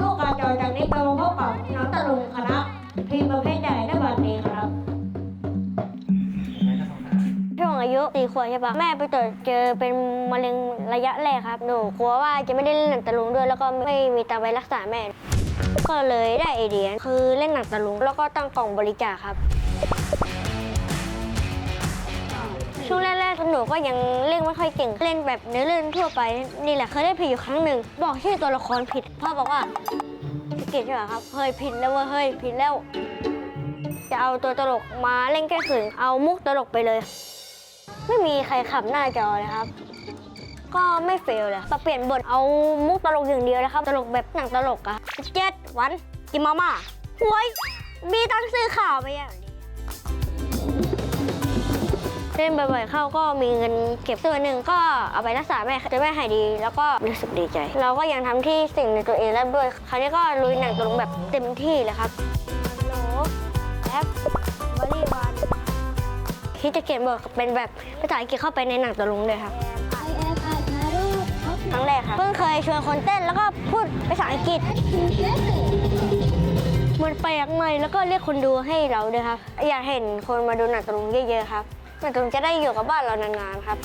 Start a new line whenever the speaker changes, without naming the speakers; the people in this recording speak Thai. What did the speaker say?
ลูกการจอยจากนี้ไปพบกับน้องตะลุงคณะทีมประเภทใหญ่ในวันนี้ครับ
ช่วงอายุสี่ขวบใช่ปะแม่ไปตรวจเจอเป็นมะเร็งระยะแรกครับหนูกลัวว่าจะไม่ได้เล่นหนังตะลุงด้วย แล้วก็ไม่มีตังไปรักษาแม่ ก็เลยได้ไอเดียคือเล่นหนังตะลุงแล้วก็ตั้งกล่องบริจาคครับูก็ยังเล่นไม่ค่อยเก่ง เล่นแบบเนื้อเล่นทั่วไปนี่แหละเคยได้ผิดอยู่ครั้งหนึ่งบอกชื่อตัวละครผิดพ่อบอกว่าพี่เกดใช่ไหมครับเฮ้ยผิดแล้วเว่าเฮ้ยผิดแล้ว จะเอาตัวตลกมาเล่นแก้ขืนเอามุกตลกไปเลย ไม่มีใครขับหน้าจอเลยครับ ก็ไม่เฟลเลยปรับเปลี่ยนบทเอามุกตลกอย่างเดียวเลยครับ ตลกแบบหนังตลกอะเจ็ดวันกินมาม่าหวยมีตังค์ซื้อข่าวไปอย่างนี้ เล่นบ่อยๆเข้าก็มีเงินเก็บตัวนหนึ่งก็เอาไปรักษาแม่จะแม่หายดี แล้วก็รู้สึกดีใจ เราก็ยังทำที่สิ่งในตัวเองได้ด้วย คราวนี้ก็ลุยหนังตลกแบบเต็มที่เลยครับโหลแอปบริวารที่จะเขียนบทเป็นแบบภาษาอังกฤษเข้าไปในหนังตะลุงเลยครับครั้งแรกครับเพิ่งเคยชวนคนเต้นแล้วก็พูดภาษาอังกฤษมันแปลกใหม่แล้วก็เรียกคนดูให้เราด้วยครับ อยากเห็นคนมาดูหนังตะลุงเยอะๆครับ หนังตะลุงจะได้อยู่กับบ้านเรานานๆครับ